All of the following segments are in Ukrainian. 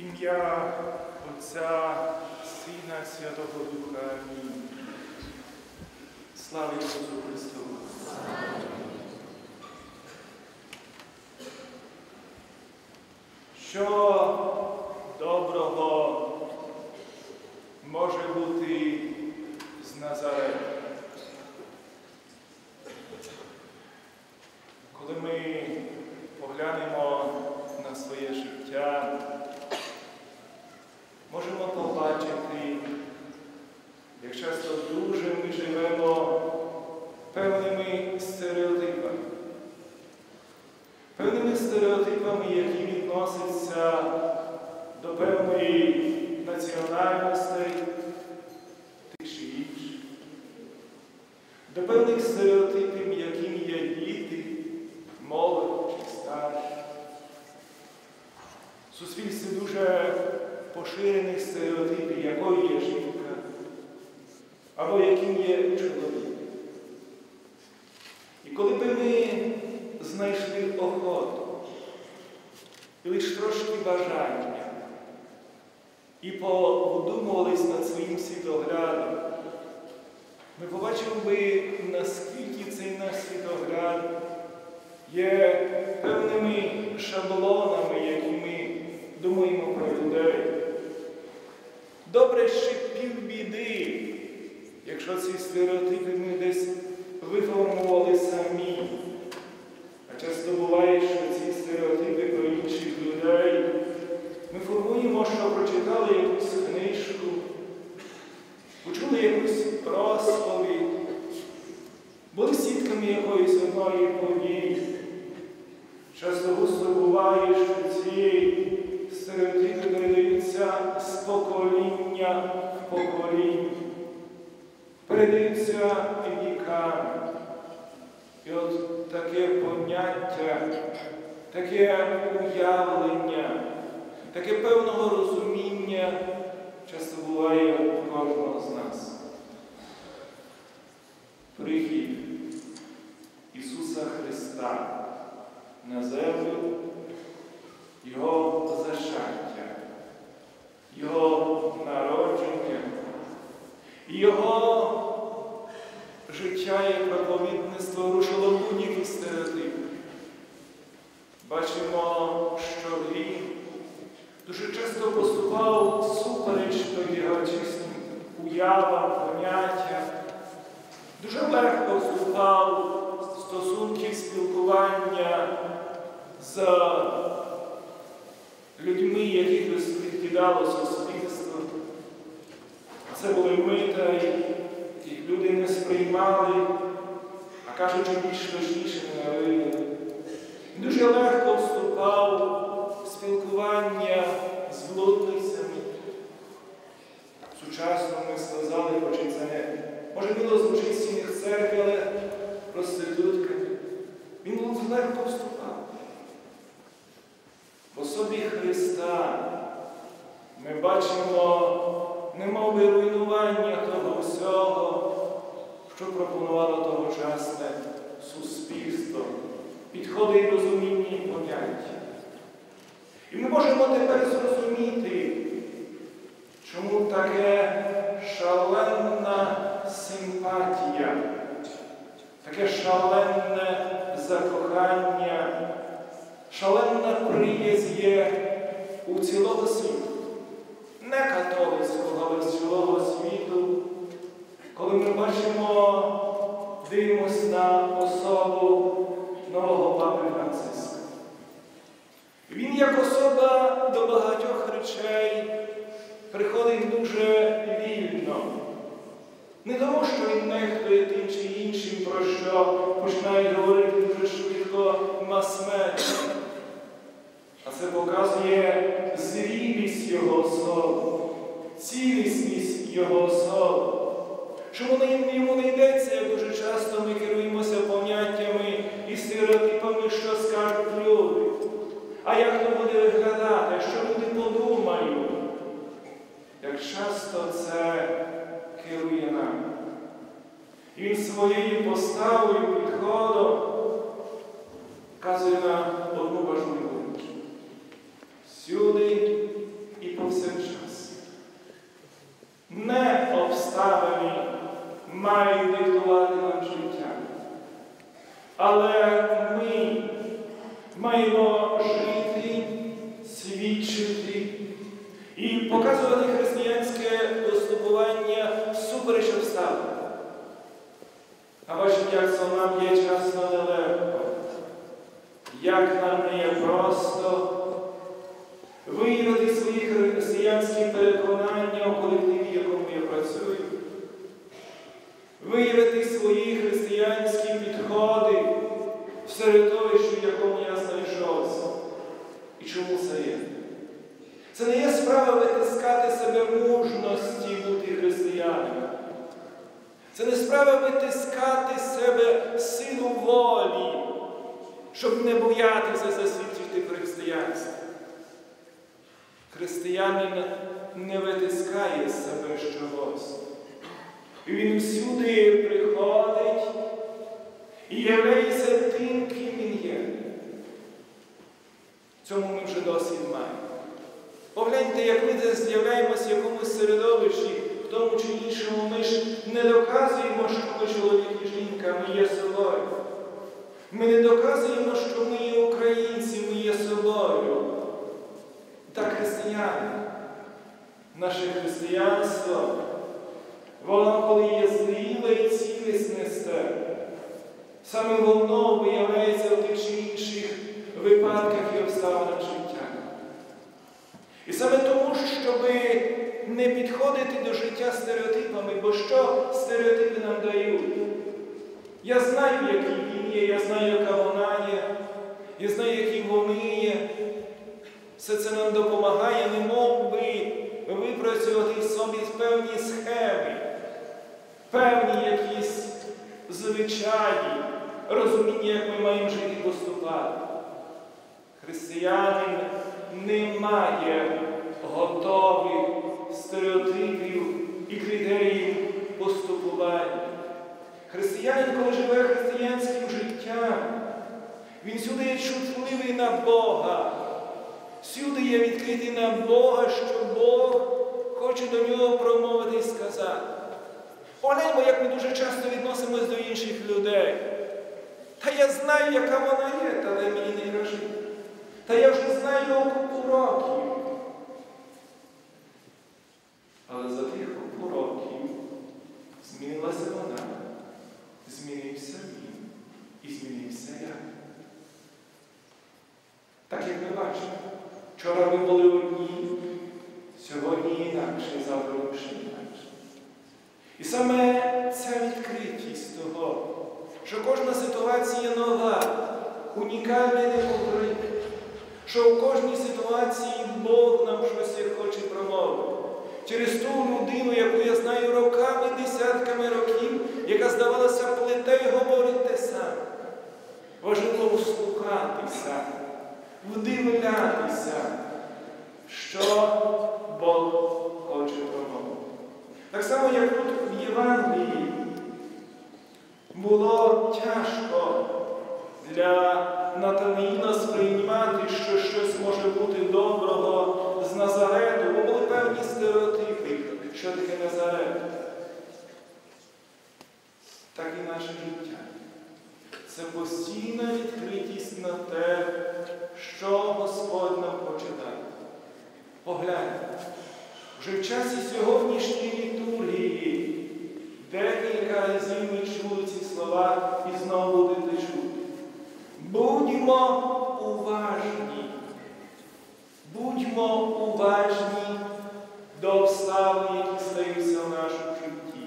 ім'я Отця, Сина, Святого Духа. Амінь. Слава Ісусу Христу! Що доброго може бути з Назарета? Коли ми поглянемо на своє життя, можемо побачити, як часто дуже ми живемо певними стереотипами. Певними стереотипами, які відносяться до певної національності тих чи інших, до певних стереотипів, якими є діти, молодь чи старші. В суспільстві дуже поширених стереотипів, якою є жінка, або яким є чоловік. І коли би ми знайшли охоту, і лише трошки бажання, і подумувались над своїм світоглядом, ми побачили би, наскільки цей наш світогляд є певними шаблонами, які ми думаємо про людей. Добре ще півбіди, якщо ці стереотипи ми десь виформували самі. А часто буває, що ці стереотипи про інших людей ми формуємо, що прочитали якусь книжку, почули якусь розповідь, були свідками якоїсь одної події. Часто густо буває, що ці стереотипи передаються з покоління в покоління, передаються віками. І от таке поняття, таке уявлення, таке певного розуміння часто буває у кожного з нас. Прихід Ісуса Христа на землю, Його зачаття, Його народження, Його життя і проповідництво рушило будь-які стереотипи. Бачимо, що він дуже часто поступав супереч до його уявам, поняттям, дуже легко вступав в стосунки спілкування з людьми, яких відкидало суспільство. Це були ми та люди не сприймали, а кажучи більш точніше ненавидили. Дуже легко вступав в спілкування з блудницями. Сучасно ми сказали, хоч і це не може було звучить в стінах церкви, але проститутками. Він легко вступав. В особі Христа ми бачимо немов би руйнування того всього, що пропонувало тогочасне суспільство, підходи і розуміння і поняття. І ми можемо тепер зрозуміти, чому таке шаленна симпатія, таке шаленне закохання, шаленна приязнь є у цілого світу не католицького, але цілого світу, коли ми бачимо, дивимося на особу нового папи Франциска. Він як особа до багатьох речей приходить дуже вільно. Не тому, що він нехтує тим чи іншим, про що починають говорити дуже швидко мас-медіа. А це показує зрілість Його особи, цілісність Його особи. Що йому не йдеться, як дуже часто ми керуємося поняттями і стереотипами, що часто це керує нам. Він своєю поставою, підходом вказує на одну важливу річ. Всюди і повсякчас. Не обставини мають диктувати нам життя. Але ми маємо жити, свідчити і показувати християнське поступування всупереч обставин. А бачите, як нам є часто нелегко, як нам не є просто виявити свої християнські переконання у колективі, в якому я працюю, виявити свої християнські підходи в середовищі, в якому я знайшовся. І чому це є? Це не є справа витискати себе мужності бути християнином. Це не справа витискати себе силу волі, щоб не боятися засвідчити християнство. Християнин не витискає з себе чогось. Він всюди приходить і являється тим, ким він є. Цьому ми вже досвід маємо. Погляньте, як ми десь з'являємося в якомусь середовищі, в тому чи іншому, ми ж не доказуємо, що ми чоловік і жінка, ми є собою. Ми не доказуємо, що ми є українці, ми є собою. Так християни. Наше християнство, воно, коли є зріле і цілісне, саме воно виявляється в тих чи інших випадках і обставинах. І саме тому, щоб не підходити до життя стереотипами, бо що стереотипи нам дають? Я знаю, який він є, я знаю, яка вона є, я знаю, які вони є. Все це нам допомагає, не мов би випрацювати собі певні схеми, певні якісь звичаї, розуміння, як ми маємо жити поступати. Християнин не має і критеріїв поступування. Християнин, коли живе християнським життям, він сюди є чутливий на Бога, всюди є відкритий на Бога, що Бог хоче до нього промовити і сказати. Погляньмо, як ми дуже часто відносимось до інших людей. Та я знаю, яка вона є, та дай мені не кажи. Та я вже знаю купу років. Але за тих купу років змінилася вона, змінився він і змінився я. Так як ми бачимо, вчора ми були одні, сьогодні інакше, завтра ще інакше. І саме ця відкритість того, що кожна ситуація нова, унікальна і неповторима, що у кожній ситуації Бог нам щось хоче промовити. Через ту людину, яку я знаю роками, десятками років, яка здавалася плете і говорить те саме. Важливо вслухатися, вдивлятися, що Бог хоче промовити. Так само, як тут в Євангелії було тяжко для Натанаїла сприймати, що щось може бути доброго з Назарету, бо були певні стереотипи, що таке Назарет. Так і наше життя. Це постійна відкритість на те, що Господь нам хоче дати. Погляньте, вже в часі сьогоднішньої літургії декілька разів ми чули ці слова і знову будете чути. Будьмо уважні, будьмо уважні до обставин, які стаються в нашому житті.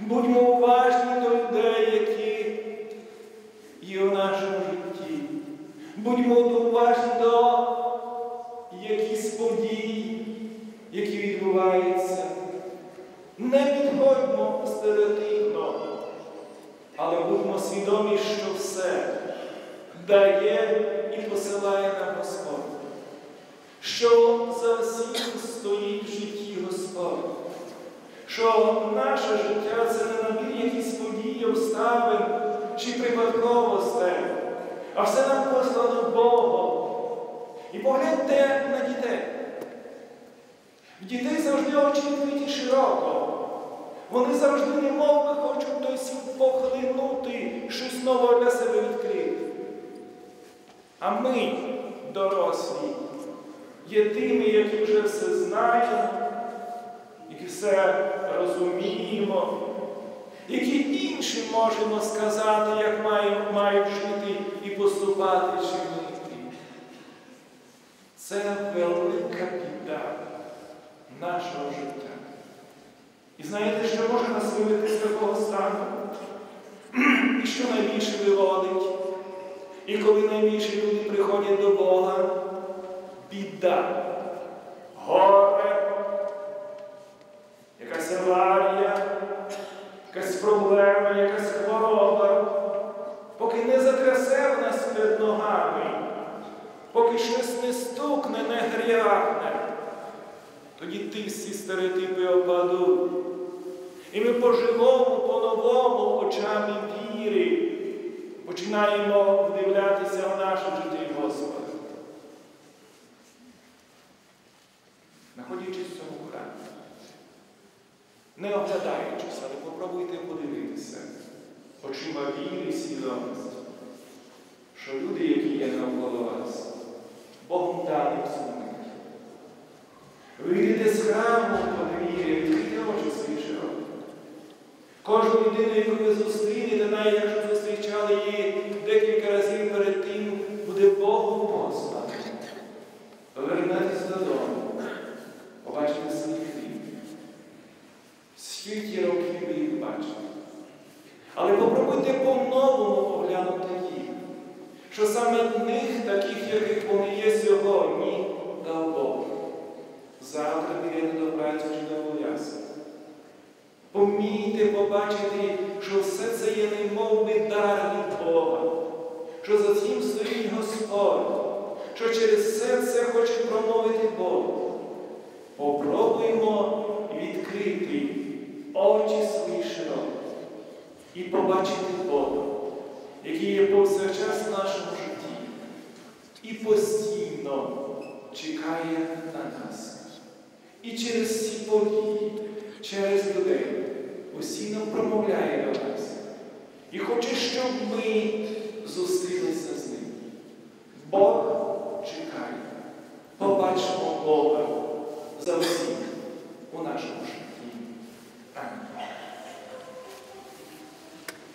Будьмо уважні до людей, які є в нашому житті. Будьмо які відбуваються. Не підходьмо стереотипно, але будьмо свідомі, що все дає і посилає нам Господь, що за всім стоїть в житті Господь, що наше життя це не набір якісь події, обставин чи припадковостей, а все нам послано Богом. І погляньте на дітей. В дітей завжди очі відкриті широко. Вони завжди не би хочуть той світ похлинути, щось нове для себе відкрити. А ми, дорослі, є тими, які вже все знаємо, які все розуміємо, які іншим можемо сказати, як мають, мають жити і поступати чинити. Це велика біда нашого життя. І знаєте, що може нас вивести з такого стану? І що найбільше виводить? І коли найбільше люди приходять до Бога, біда, горе, якась аварія, якась проблема, якась хвороба, поки не затрясе в нас перед ногами, поки щось не стукне, не грякне, тоді ті всі стереотипи опадуть. І ми по-живому, по-новому очами віри починаємо вдивлятися в наше життя Господа. Знаходячись в цьому храмі, не оглядаючись, але попробуйте подивитися очима віри свідомості, що люди, які є навколо вас, Богом цьому миті. Вийдете з храму подвір'я, відкрийте очі свої широкі. Кожну людину, яку ви зустрінете, навіть якщо зустрічали її декілька разів перед тим, буде Богом посланий. Повернетесь додому, побачите свій хліб. Скільки років ви їх бачите. Але попробуйте по-новому поглянути їх, що саме в них, таких, яких вони є сьогодні, дав Бог. Завтра підете до праці чи до обов'язку. Помійте побачити, що все це є немов би дар від Бога, що за цим стоїть Господь, що через все це хоче промовити Бог. Попробуємо відкрити очі свої широкі і побачити Бога, який є повсякчас в нашому житті і постійно чекає на нас. І через ці події, через людей постійно промовляє до нас. І хоче, щоб ми зустрілися з ним. Бог чекає. Побачимо Бога за всіх у нашому житті.